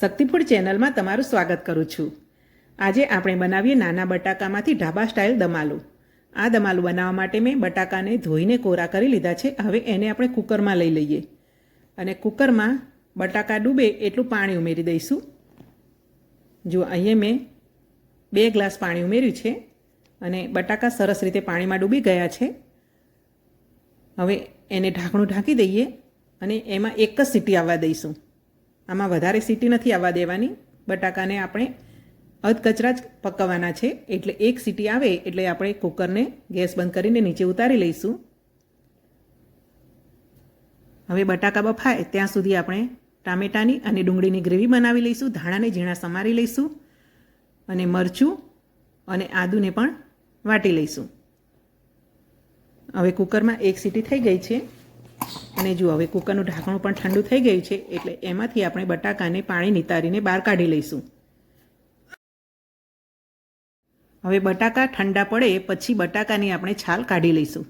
શક્તિફૂડ ચેનલમાં તમારું સ્વાગત કરું છું. આજે આપણે બનાવીએ નાના બટાકામાંથી ઢાબા સ્ટાઇલ દમાલું. આ દમાલું બનાવવા માટે મેં બટાકાને ધોઈને કોરા કરી લીધા છે. હવે એને આપણે કુકરમાં લઈ લઈએ. અને કુકરમાં બટાકા ડૂબે એટલું પાણી ઉમેરી દઈશું. જો અહીંયા મેં બે ગ્લાસ પાણી ઉમેર્યું છે અને બટાકા સરસ રીતે પાણીમાં ડૂબી ગયા છે. હવે એને ઢાંકણું ઢાંકી દઈએ અને એમાં એક જ સીટી આવવા દઈશું. આમાં વધારે સીટી નથી આવવા દેવાની. બટાકાને આપણે અધકચરા જ પકવવાના છે. એટલે એક સીટી આવે એટલે આપણે કુકરને ગેસ બંધ કરીને નીચે ઉતારી લઈશું. હવે બટાકા બફાય, ત્યાં સુધી આપણે ટામેટાની અને ડુંગળીની ગ્રેવી બનાવી લઈશું, ધાણાને ઝીણા સમારી લઈશું અને મરચું અને આદુને પણ વાટી લઈશું. હવે કુકરમાં એક સીટી થઈ ગઈ છે. અને જુઓ હવે કુકરનું ઢાંકણું પણ ઠંડુ થઈ ગયું છે, એટલે એમાંથી આપણે બટાકાને પાણી નિતારીને બહાર કાઢી લઈશું. હવે બટાકા ઠંડા પડે, પછી બટાકાની આપણે છાલ કાઢી લઈશું.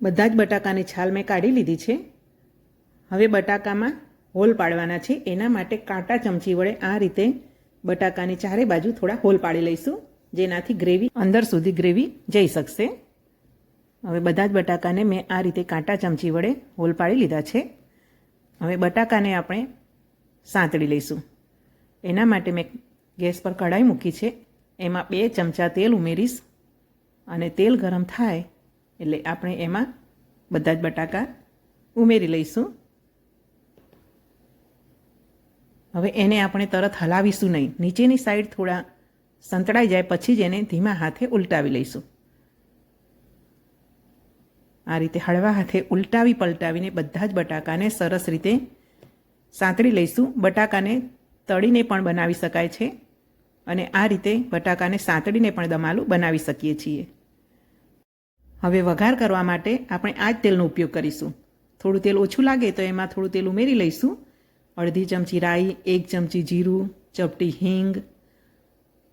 બધા જ બટાકાની છાલ મેં કાઢી લીધી છે. હવે બટાકામાં હોલ પાડવાના છે, એના માટે કાંટા ચમચી વડે આ રીતે બટાકાની ચારે બાજુ થોડા હોલ પાડી લઈશું, જેનાથી ગ્રેવી અંદર સુધી ગ્રેવી જઈ શકશે. હવે બધા જ બટાકાને મેં આ રીતે કાંટા ચમચી વડે હોલ પાડી લીધા છે. હવે બટાકાને આપણે સાંતળી લઈશું. એના માટે મેં ગેસ પર કઢાઈ મૂકી છે. એમાં બે ચમચા તેલ ઉમેરીશ અને તેલ ગરમ થાય એટલે આપણે એમાં બધા જ બટાકા ઉમેરી લઈશું. હવે એને આપણે તરત હલાવીશું નહીં. નીચેની સાઈડ થોડા સંતળાઈ જાય પછી જ એને ધીમા હાથે ઉલટાવી લઈશું. આ રીતે હળવા હાથે ઉલટાવી પલટાવીને બધા જ બટાકાને સરસ રીતે સાંતળી લઈશું. બટાકાને તળીને પણ બનાવી શકાય છે અને આ રીતે બટાકાને સાંતળીને પણ દમાલું બનાવી શકીએ છીએ. હવે વઘાર કરવા માટે આપણે આ જ તેલનો ઉપયોગ કરીશું. થોડું તેલ ઓછું લાગે તો એમાં થોડું તેલ ઉમેરી લઈશું. અડધી ચમચી રાઈ, એક ચમચી જીરું, ચપટી હિંગ,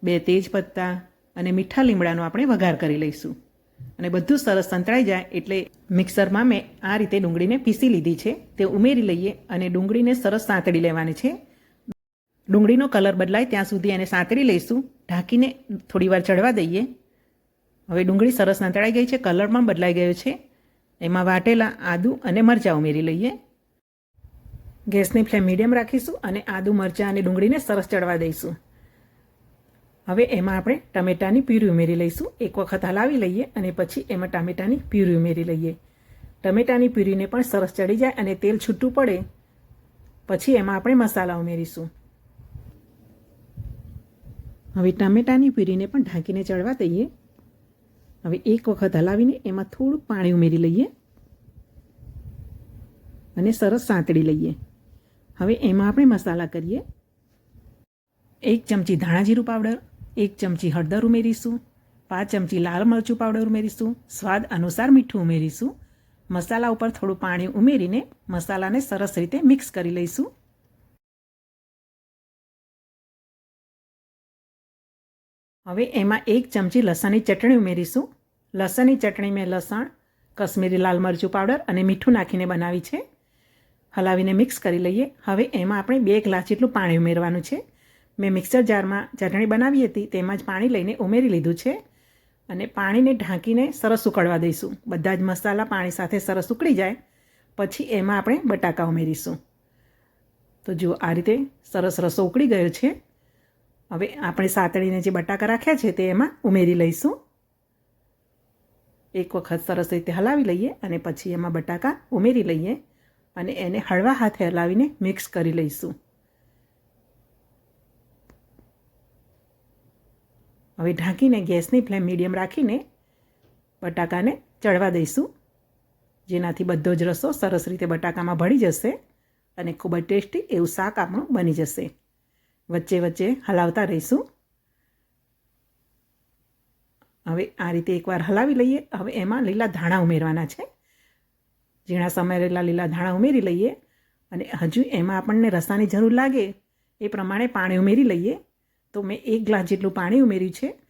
બે તેજપત્તા અને મીઠા લીમડાનો આપણે વઘાર કરી લઈશું. અને બધું સરસ સંતળાઈ જાય એટલે મિક્સરમાં મેં આ રીતે ડુંગળીને પીસી લીધી છે. તે ઉમેરી લઈએ અને ડુંગળીને સરસ સાંતળી લેવાની છે. ડુંગળીનો કલર બદલાય ત્યાં સુધી એને સાંતળી લઈશું. ઢાંકીને થોડીવાર ચડવા દઈએ. હવે ડુંગળી સરસ સાંતળાઈ ગઈ છે, કલર પણ બદલાઈ ગયો છે. એમાં વાટેલા આદુ અને મરચાં ઉમેરી લઈએ. ગેસની ફ્લેમ મીડિયમ રાખીશું અને આદુ, મરચાં અને ડુંગળીને સરસ ચડવા દઈશું. હવે એમાં આપણે ટમેટાની પ્યુરી ઉમેરી લઈશું. એક વખત હલાવી લઈએ અને પછી એમાં ટામેટાની પ્યુરી ઉમેરી લઈએ. ટમેટાની પ્યુરીને પણ સરસ ચડી જાય અને તેલ છૂટું પડે. પછી એમાં આપણે મસાલા ઉમેરીશું. હવે ટામેટાની પ્યુરીને પણ ઢાંકીને ચડવા દઈએ. હવે એક વખત હલાવીને એમાં થોડું પાણી ઉમેરી લઈએ અને સરસ સાંતળી લઈએ. હવે એમાં આપણે મસાલા કરીએ. એક ચમચી ધાણા જીરું પાવડર એક ચમચી હળદર ઉમેરીશું, પાંચ ચમચી લાલ મરચું પાવડર ઉમેરીશું, સ્વાદ અનુસાર મીઠું ઉમેરીશું. મસાલા ઉપર થોડું પાણી ઉમેરીને મસાલાને સરસ રીતે મિક્સ કરી લઈશું. હવે એમાં એક ચમચી લસણની ચટણી ઉમેરીશું. લસણની ચટણી મેં લસણ, કશ્મીરી લાલ મરચું પાવડર અને મીઠું નાખીને બનાવી છે. હલાવીને મિક્સ કરી લઈએ. હવે એમાં આપણે બે ગ્લાસ જેટલું પાણી ઉમેરવાનું છે. મેં મિક્સર જારમાં ચટણી બનાવી હતી, તેમાં જ પાણી લઈને ઉમેરી લીધું છે અને પાણીને ઢાંકીને સરસ ઉકળવા દઈશું. બધા જ મસાલા પાણી સાથે સરસ ઉકળી જાય, પછી એમાં આપણે બટાકા ઉમેરીશું. તો જુઓ, આ રીતે સરસ રસો ઉકળી ગયો છે. હવે આપણે સાતળીને જે બટાકા રાખ્યા છે, તે એમાં ઉમેરી લઈશું. એક વખત સરસ રીતે હલાવી લઈએ અને પછી એમાં બટાકા ઉમેરી લઈએ અને એને હળવા હાથે હલાવીને મિક્સ કરી લઈશું. હવે ઢાંકીને ગેસની ફ્લેમ મીડિયમ રાખીને બટાકાને ચડવા દઈશું. જેનાથી બધો જ રસો સરસ રીતે બટાકામાં ભળી જશે અને ખૂબ જ ટેસ્ટી એવું શાક આપણું બની જશે. વચ્ચે વચ્ચે હલાવતા રહીશું. હવે આ રીતે એકવાર હલાવી લઈએ. હવે એમાં લીલા ધાણા ઉમેરવાના છે. ઝીણા સમારેલા લીલા ધાણા ઉમેરી લઈએ અને હજુ એમાં આપણને રસાની જરૂર લાગે એ પ્રમાણે પાણી ઉમેરી લઈએ. તો મેં એક ગ્લાસ જેટલું પાણી ઉમેર્યું છે.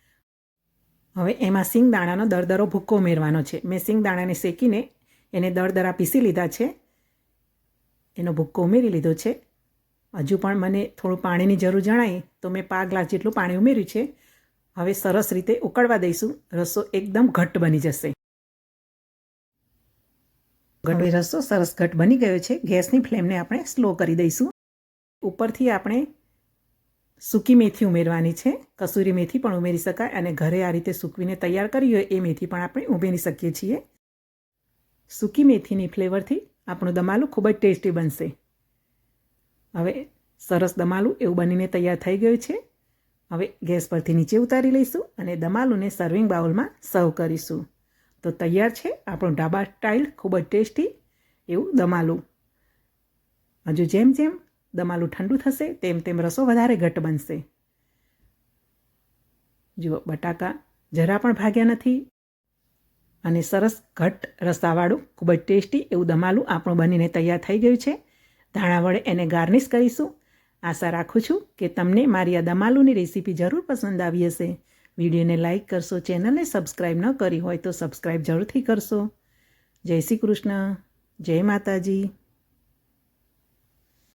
હવે એમાં સિંગ દાણાનો દરદરો ભૂક્કો ઉમેરવાનો છે. મેં સિંગ દાણાને શેકીને એને દરદરા પીસી લીધા છે. એનો ભૂક્કો ઉમેરી લીધો છે. હજુ પણ મને થોડું પાણીની જરૂર જણાય તો મેં પા ગ્લાસ જેટલું પાણી ઉમેર્યું છે. હવે સરસ રીતે ઉકળવા દઈશું. રસો એકદમ ઘટ્ટ બની જશે. હવે રસો સરસ ઘટ્ટ બની ગયો છે. ગેસની ફ્લેમને આપણે સ્લો કરી દઈશું. ઉપરથી આપણે સૂકી મેથી ઉમેરવાની છે. કસૂરી મેથી પણ ઉમેરી શકાય અને ઘરે આ રીતે સૂકવીને તૈયાર કરી હોય એ મેથી પણ આપણે ઉમેરી શકીએ છીએ. સૂકી મેથીની ફ્લેવરથી આપણું દમાલું ખૂબ જ ટેસ્ટી બનશે. હવે સરસ દમાલું એવું બનીને તૈયાર થઈ ગયું છે. હવે ગેસ પરથી નીચે ઉતારી લઈશું અને દમાલુને સર્વિંગ બાઉલમાં સર્વ કરીશું. તો તૈયાર છે. આપણું ઢાબા સ્ટાઇલ ખૂબ જ ટેસ્ટી એવું દમાલું. હજુ જેમ જેમ દમાલું ઠંડુ થશે, તેમ તેમ રસો વધારે ઘટ બનશે. જુઓ, બટાકા જરા પણ ભાગ્યા નથી અને સરસ ઘટ રસાવાળું, ખૂબ જ ટેસ્ટી એવું દમાલું આપણું બનીને તૈયાર થઈ ગયું છે. ધાણા વડે એને ગાર્નિશ કરીશું. આશા રાખું છું કે તમને મારી આ દમાલુની રેસીપી જરૂર પસંદ આવી હશે. વિડીયોને લાઇક કરશો, ચેનલને સબસ્ક્રાઈબ ન કરી હોય તો સબસ્ક્રાઈબ જરૂરથી કરશો. જય શ્રી કૃષ્ણ, જય માતાજી.